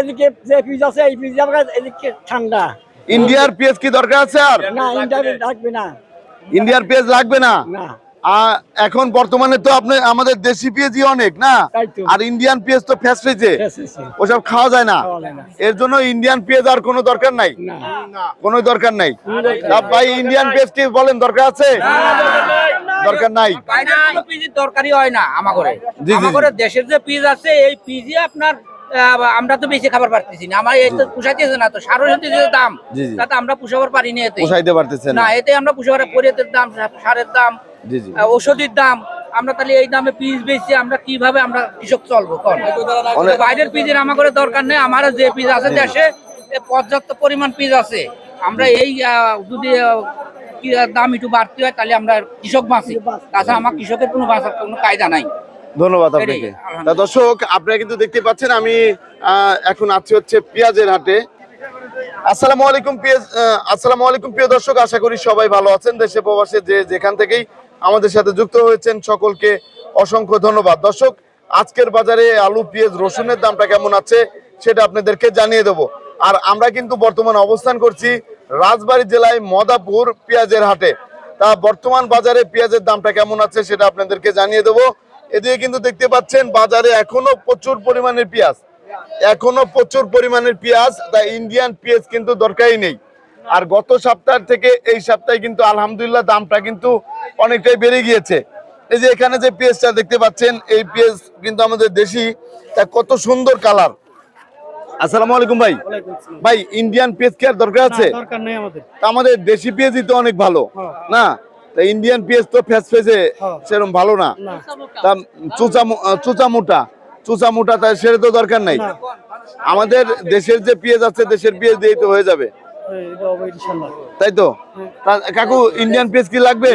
এদিকে যে ফ্রিজ আছে এই ফ্রিজ আমার এদিকে ঠান্ডা। ইন্ডিয়ার পেঁয়াজ কি দরকার আছে আর? না ইন্টারনেট থাকবে না। ইন্ডিয়ার পেঁয়াজ লাগবে না? না। এখন বর্তমানে তো আপনি আমাদের দেশি পেঁয়াজই অনেক না? আর ইন্ডিয়ান পেঁয়াজ তো ফ্যাসফেজে. ওসব খাওয়া যায় না। এর জন্য ইন্ডিয়ান পেঁয়াজ আর কোনো দরকার নাই? না। কোনো দরকার নাই। ভাই ইন্ডিয়ান পেঁয়াজ কি বলেন দরকার আছে? দরকার নাই। দরকারই হয় না জি, জি। দেশের যে পিজ আছে এই পিজি আপনার আমরা তো বেশি খাবার পারতেছি না। আমার এই তো পুষাইতেছে না তো সারের সাথে যে দাম। তাতে আমরা পুষাবার পারি না এতে। পোষাইতে পারতেছেন না। এতে আমরা পুষাবার পরিয়তের দাম সারের দাম ওষুধের দাম আমরা তাহলে এই দামে পিস বেচছি আমরা কীভাবে আমরা কৃষক চলবো বাইরের পিজের আমাদের দরকার নেই আমার যে পিস আছে দেশে পর্যাপ্ত পরিমাণ পিস আছে। আমরা এই যদি দাম একটু বাড়তি হয় তাহলে আমরা কৃষক বাঁচি। তাছাড়া আমার কৃষকের কোনো বাঁচার কোনো কায়দা নাই। ধন্যবাদ আপনাকে। তা দর্শক আপনারা কিন্তু দেখতে পাচ্ছেন আমি এখন আছি হচ্ছে পেঁয়াজের হাটে। আসসালামু আলাইকুম পেঁয়াজ আহ, আসসালামু আলাইকুম প্রিয় দর্শক আশা করি সবাই ভালো আছেন দেশে প্রবাসে যে যেখান থেকেই আমাদের সাথে যুক্ত হয়েছেন সকলকে অসংখ্য ধন্যবাদ। দর্শক আজকের বাজারে আলু পেঁয়াজ রসুনের দামটা কেমন আছে সেটা আপনাদেরকে জানিয়ে দেব। আর আমরা কিন্তু বর্তমানে অবস্থান করছি রাজবাড়ী জেলায় মদাপুর পেঁয়াজের হাটে। তা বর্তমান বাজারে পেঁয়াজের দামটা কেমন আছে সেটা আপনাদেরকে জানিয়ে দেবো। এদিকে কিন্তু দেখতে পাচ্ছেন বাজারে এখনও প্রচুর পরিমাণের পেঁয়াজ। এখনও প্রচুর পরিমাণের পেঁয়াজ তাই ইন্ডিয়ান পেঁয়াজ কিন্তু দরকারই নেই। আর গত সপ্তাহ থেকে এই সপ্তাহে কিন্তু আলহামদুলিল্লাহ দামটা কিন্তু অনেকটাই বেড়ে গিয়েছে। এই যে এখানে যে পেঁয়াজটা দেখতে পাচ্ছেন এই পেঁয়াজ কিন্তু আমাদের দেশি তা কত সুন্দর কালার। আসসালামু আলাইকুম ভাই। ভাই ইন্ডিয়ান পেঁয়াজ কি আর দরকার আছে? আমাদের। দেশি পেঁয়াজই তো অনেক ভালো। না? তা ইন্ডিয়ান পেঁয়াজ তো ফেস ফেসে সেরকম ভালো না। তা চুচা চুচা মোটা চুচা মোটা তাই সেটা তো দরকার নাই। আমাদের দেশের যে পেঁয়াজ আছে দেশের পেঁয়াজ দিয়েই তো হয়ে যাবে। তাই তো? কাকু ইন্ডিয়ান পেঁয়াজ কি লাগবে?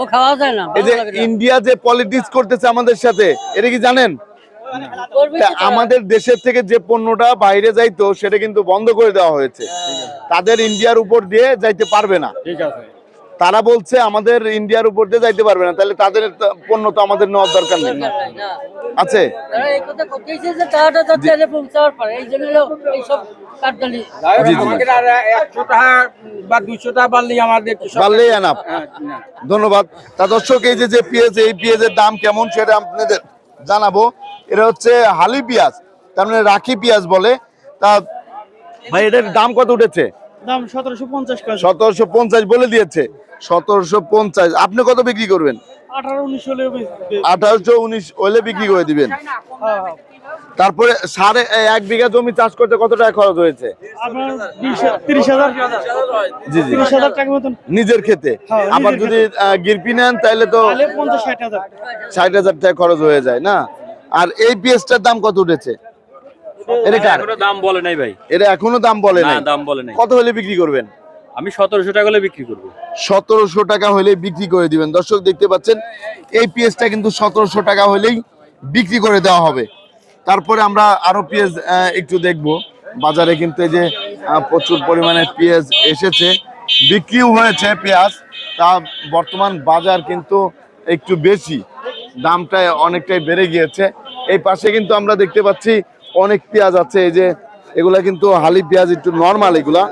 ও খাওয়া যায় না এই যে ইন্ডিয়া যে পলিটিক্স করতেছে আমাদের সাথে এটা কি জানেন? আমাদের দেশের থেকে যে পণ্যটা বাইরে যাইতো সেটা কিন্তু বন্ধ করে দেওয়া হয়েছে। তাদের ইন্ডিয়ার উপর দিয়ে যাইতে পারবে না। ঠিক আছে। তারা বলছে আমাদের ইন্ডিয়ার উপর দিয়ে যাইতে পারবে না তাহলে তাদের তো পণ্য তো আমাদের নেওয়ার দরকার নেই। আছে? হ্যাঁ, না। ধন্যবাদ। তা দর্শক এই যে যে পেঁয়াজ এই পেঁয়াজের দাম কেমন সেটা আপনাদের জানাব। এটা হচ্ছে হালি পেঁয়াজ তার মানে রাখি পেঁয়াজ বলে। তা ভাই এটার দাম কত উঠেছে? দাম সতেরোশো পঞ্চাশ সতেরোশো পঞ্চাশ বলে দিয়েছে। সতেরোশো পঞ্চাশ। আপনি কত বিক্রি করবেন? আঠারোশো উনিশ হলে বিক্রি করে দিবেন। তারপরে সাড়ে এক বিঘা জমি চাষ করতে কত টাকা খরচ হয়েছে? নিজের ক্ষেতে। হ্যাঁ, আবার যদি গিরপি নেন তাহলে তো ষাট হাজার। ষাট হাজার টাকা খরচ হয়ে যায় না? আর এই পেঁয়াজটার দাম কত উঠেছে? এটা কার? এখনও দাম বলে নাই ভাই। এটা এখনও দাম বলে নাই? দাম বলে নাই। কত হলে বিক্রি করবেন? আমি সতেরোশো টাকা হলে বিক্রি করব। সতেরোশো টাকা হলে বিক্রি করে দিবেন। দর্শক দেখতে পাচ্ছেন এই পেঁয়াজটা কিন্তু সতেরোশো টাকা হলেই বিক্রি করে দেওয়া হবে। তারপরে আমরা আরও পেঁয়াজ একটু দেখব। বাজারে কিন্তু এই যে প্রচুর পরিমাণে পেঁয়াজ এসেছে। বিক্রিও হয়েছে পেঁয়াজ। তা বর্তমান বাজার কিন্তু একটু বেশি। দামটা অনেকটাই বেড়ে গিয়েছে। এই পাশে কিন্তু আমরা দেখতে পাচ্ছি অনেক পেঁয়াজ আছে এই যে এগুলা কিন্তু হালি পেঁয়াজ একটু নর্মাল এগুলা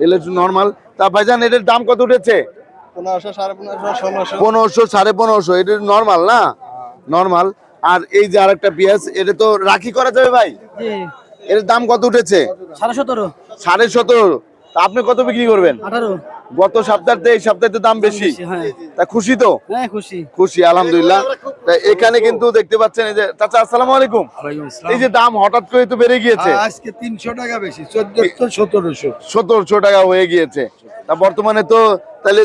এগুলো একটু নর্মাল তা ভাইজান এটার দাম কত উঠেছে? পনেরোশো সাড়ে পনেরোশো পনেরোশো সাড়ে পনেরোশো এটা নর্মাল না? নর্মাল আর এই যে আর একটা পেঁয়াজ এটা তো রাখি করা যাবে ভাই? এর দাম কত উঠেছে? সাড়ে সতেরো। সাড়ে সতেরো। তা আপনি কত বিক্রি করবেন? আঠারো। গত সপ্তাহে এই সপ্তাহে তো দাম বেশি। হ্যাঁ। তা খুশি তো? হ্যাঁ খুশি। খুশি আলহামদুলিল্লাহ। তা এখানে কিন্তু দেখতে পাচ্ছেন এই যে চাচা আসসালামু আলাইকুম। এই যে দাম হঠাৎ করে তো বেড়ে গিয়েছে। আজকে তিনশো টাকা বেশি চোদ্দশো সতেরোশো। সতেরোশো টাকা হয়ে গিয়েছে। তা বর্তমানে তো তাহলে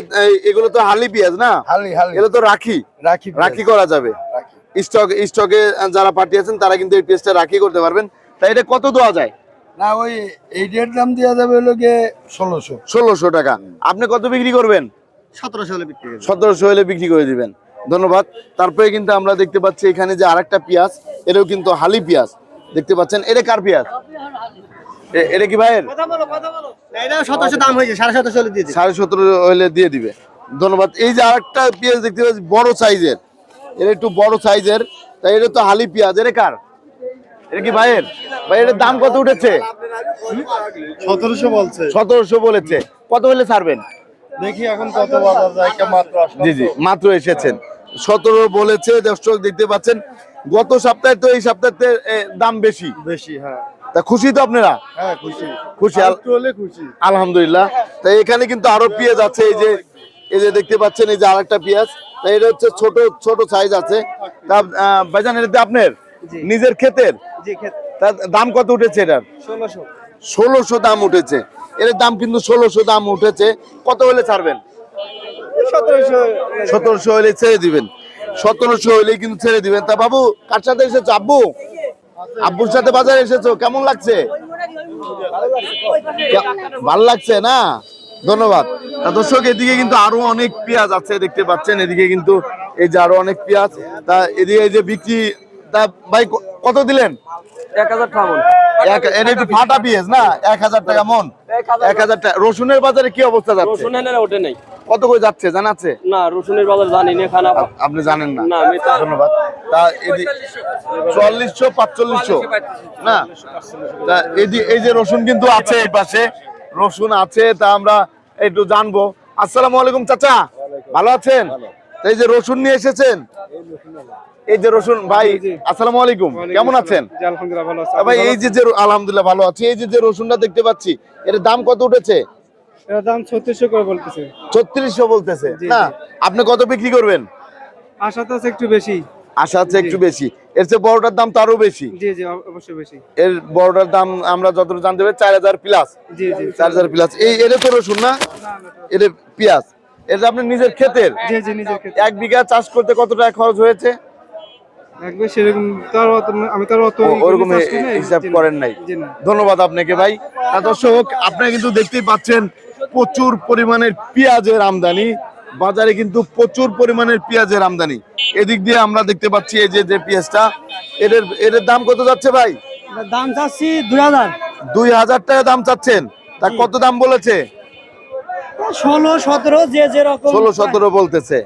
এগুলো তো হালি পেঁয়াজ না? হালি হালি। এগুলো তো রাখি। রাখি রাখি করা যাবে। স্টক স্টকে যারা পাঠিয়েছেন তারা কিন্তু এই পেজটা রাখি করতে পারবেন। তাই এটা কত দেওয়া যায়? না ওই এইটার দাম দেওয়া যাবে হলো গিয়ে ষোলোশো। ষোলোশো টাকা। আপনি কত বিক্রি করবেন? সতেরোশো হলে বিক্রি সতেরোশো হলে বিক্রি করে দিবেন। ধন্যবাদ। তারপরে কিন্তু আমরা দেখতে পাচ্ছি এখানে যে আরেকটা পেঁয়াজ এটাও কিন্তু হালি পেঁয়াজ। দেখতে পাচ্ছেন এটা কার পেঁয়াজ? এটা কি ভাইয়ের? এটাও সতেরোশো দাম হয়েছে সাড়ে সতেরোশো হলে দিয়ে সাড়ে সতেরো হলে দিয়ে দিবে। ধন্যবাদ। এই যে আরেকটা পেঁয়াজ দেখতে পাচ্ছি বড় সাইজের। এটা একটু বড় সাইজের তাই এটা তো হালি পেঁয়াজ। এটা কার? এটা কি ভাইয়ের? ভাই এটার দাম কত উঠেছে? সতেরোশো বলছে। সতেরোশো বলেছে। কত হলে ছাড়বেন? দেখি এখন কত মাত্র জি জি মাত্র এসেছেন। সতেরো বলেছে দর্শক দেখতে পাচ্ছেন। গত সপ্তাহে তো এই সপ্তাহে দাম বেশি। বেশি হ্যাঁ। তা খুশি তো আপনারা? হ্যাঁ খুশি। খুশি হলে খুশি। আলহামদুলিল্লাহ। তাই এখানে কিন্তু আরও পেঁয়াজ আছে এই যে এই যে দেখতে পাচ্ছেন এই যে আরেকটা পেঁয়াজ। তাই এটা হচ্ছে ছোট ছোট সাইজ আছে। তা ভাইজান এটা আপনার? নিজের ক্ষেতের? তার দাম কত উঠেছে এটার? ষোলোশো। দাম উঠেছে। এর দাম কিন্তু ষোলোশো দাম উঠেছে। কত হলে ছাড়বেন? সতেরোশো হলে ছেড়ে দিবেন। সতেরোশো হলে কিন্তু ছেড়ে দিবেন। তা বাবু কার সাথে এসেছ? আব্বু? আব্বুর সাথে বাজারে এসেছ? কেমন লাগছে? ভালো লাগছে না? ধন্যবাদ। তা দর্শক এদিকে কিন্তু আরও অনেক পেঁয়াজ আছে দেখতে পাচ্ছেন। এদিকে কিন্তু এই যে আরও অনেক পেঁয়াজ। তা এদিকে এই যে বিক্রি তা ভাই কত দিলেন? এক হাজার টাকা এক- এটা একটু ফাটা পেঁয়াজ না? এক হাজার টাকা মন। এক হাজার টাকা। রসুনের বাজারে কি অবস্থা যাচ্ছে? রসুনের ওঠে নাই। কত করে যাচ্ছে জানাচ্ছে না রসুনের বাজার জানি না খানা আপনি জানেন না। ধন্যবাদ। তা এদি চুয়াল্লিশশো পাঁচচল্লিশশো। না? তা এদি এই যে রসুন কিন্তু আছে এই পাশে। রসুন আছে তা আমরা একটু জানব। আসসালামু আলাইকুম চাচা। ভালো আছেন? এই যে রসুন নিয়ে এসেছেন? এই যে রসুন ভাই আসসালামু আলাইকুম। কেমন আছেন? আলহামদুলিল্লাহ ভালো আছে। ভাই এই যে যে আলহামদুলিল্লাহ ভালো আছি। এই যে যে রসুনটা দেখতে পাচ্ছি এর দাম কত উঠেছে? এর দাম ছত্রিশশো করে বলতেছে। ছত্রিশশো বলতেছে না? আপনি কত বিক্রি করবেন? আশা তো আছে একটু বেশি। আশা আছে একটু বেশি। এর চেয়ে বড়টার দাম তো আরও বেশি। জি জি অবশ্যই বেশি। এর বড়টার দাম আমরা যতটুকু জানতে পারি চার হাজার প্লাস জি জি। চার হাজার প্লাস এই এর তো রসুন না? এর পেঁয়াজ। এটা আপনি নিজের ক্ষেতের? জি জি নিজের ক্ষেত্রে। এক বিঘা চাষ করতে কত টাকা খরচ হয়েছে? সেরকম তার আমি তার অত ওরকম হিসাব করেন নাই। ধন্যবাদ আপনাকে ভাই। দর্শক আপনারা কিন্তু দেখতেই পাচ্ছেন প্রচুর পরিমাণের পেঁয়াজের আমদানি। বাজারে কিন্তু প্রচুর পরিমাণের পেঁয়াজের আমদানি। এদিক দিয়ে আমরা দেখতে পাচ্ছি এই যে যে পেঁয়াজটা এদের এদের দাম কত যাচ্ছে ভাই? দাম চাচ্ছি দুই হাজার। দুই হাজার টাকা দাম চাচ্ছেন। তা কত দাম বলেছে? ষোলো সতেরো যে যেরকম ষোলো সতেরো বলতেছে।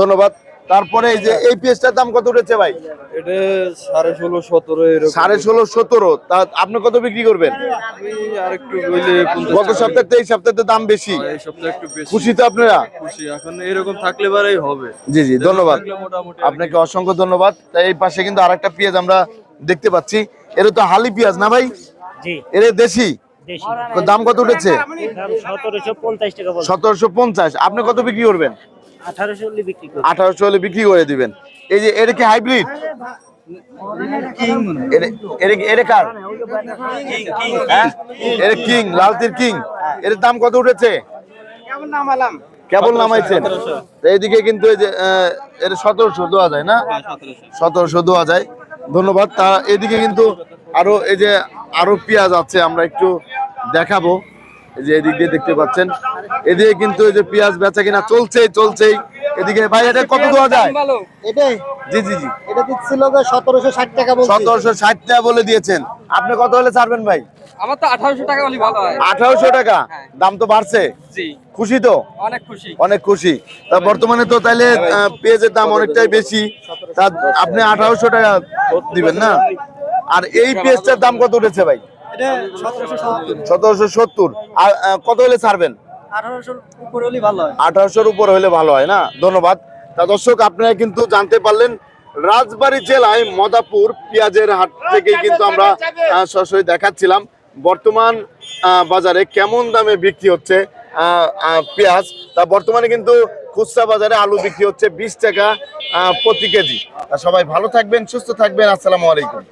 ধন্যবাদ। তারপরে এই যে এই পেঁয়াজটার দাম কত উঠেছে ভাই? এটা সাড়ে ষোলো সতেরো সাড়ে ষোলো সতেরো। তা আপনি কত বিক্রি করবেন? গত সপ্তাহে এই সপ্তাহে দাম বেশি। এই সপ্তাহে একটু বেশি। খুশি তো আপনারা? খুশি এখন এরকম থাকলে বারেই হবে। জি জি ধন্যবাদ। আপনাকে অসংখ্য ধন্যবাদ। তাই এই পাশে কিন্তু আরেকটা পেঁয়াজ আমরা দেখতে পাচ্ছি। এটা তো হালি পেঁয়াজ না ভাই? জি। এর দেশি? তো দাম কত উঠেছে? সতেরোশো পঞ্চাশ আপনি কত বিক্রি করবেন? আঠারোশো হলে বিক্রি করি দিবেন। এই যে এটা কি হাইব্রিড হ্যাঁ? কিং লালতির কিং। এর দাম কত উঠেছে? কেবল নামাইছেন। এইদিকে কিন্তু এই যে এর সতেরোশো দেওয়া যায় না? সতেরোশো। দেওয়া যায়। ধন্যবাদ। তা এদিকে কিন্তু আরও এই যে আরও পেঁয়াজ আছে আমরা একটু দেখাবো। এই যে এদিক দিয়ে দেখতে পাচ্ছেন। এদিকে কিন্তু এই যে পেঁয়াজ বেচা কিনা চলছেই চলছেই। এদিকে ভাই এটা কত দেওয়া যায়? জি জি জি। এটা দিচ্ছিল সতেরোশো ষাট টাকা বলছি? সতেরোশো ষাট টাকা বলে দিয়েছেন। আপনি কত হলে ছাড়বেন ভাই? আমার তো আঠারোশো টাকা ভালো হয়। আঠারোশো টাকা? দাম তো বাড়ছে? খুশি তো? অনেক খুশি। অনেক খুশি। তা বর্তমানে তো তাইলে আহ, পেঁয়াজের দাম অনেকটাই বেশি। তা আপনি আঠারোশো টাকা দিবেন না? আর এই পেঁয়াজটার দাম কত উঠেছে ভাই? সতেরোশো সত্তর। আর কত হলে ছাড়বেন? আঠারোশোর উপর হলে ভালো হয়। আঠারোশোর উপর হলে ভালো হয় না? ধন্যবাদ। তা দর্শক আপনারা কিন্তু জানতে পারলেন রাজবাড়ী জেলায় মদাপুর পেঁয়াজের হাট থেকেই কিন্তু আমরা আহ, সরাসরি দেখাচ্ছিলাম। বর্তমান আহ, বাজারে কেমন দামে বিক্রি হচ্ছে পেঁয়াজ? তা বর্তমানে কিন্তু খুচরা বাজারে আলু বিক্রি হচ্ছে বিশ টাকা আহ, প্রতি কেজি। তা সবাই ভালো থাকবেন সুস্থ থাকবেন। আসসালামু আলাইকুম।